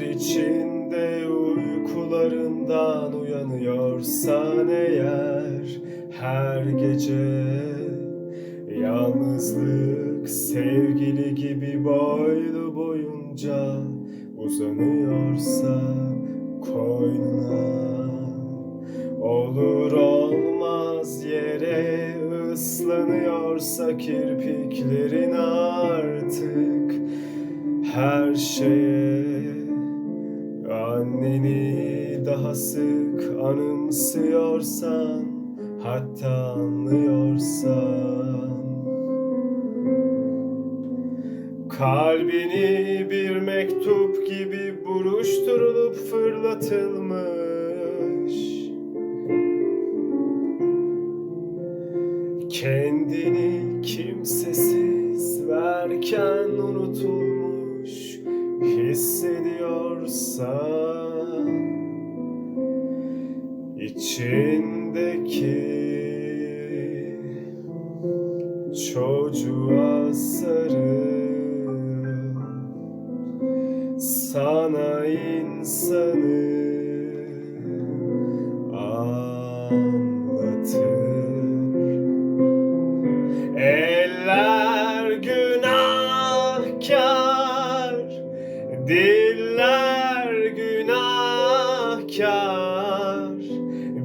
içinde uykularından uyanıyorsan eğer her gece Yalnızlık sevgili gibi boylu boyunca uzanıyorsa koynuna Olur olmaz yere ıslanıyorsa kirpiklerin artık her şeye. Anneni daha sık anımsıyorsan hatta anlıyorsan. Kalbini bir mektup gibi buruşturulup fırlatılmış. Kendini kimsesiz verken unutulmuş hissediyorsan içindeki çocuğa sarıl. Sana insanı diller günahkar.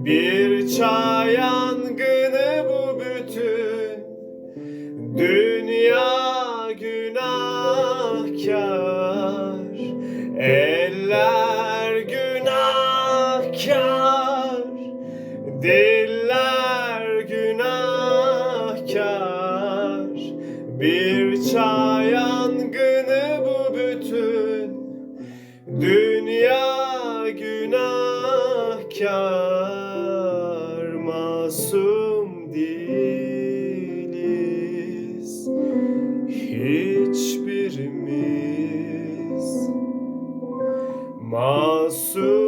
Bir çay yangını bu bütün. Dünya günahkar. Eller günahkar, diller günahkar. Bir çay yangını dünya günahkar Masum değiliz. Hiçbirimiz Masum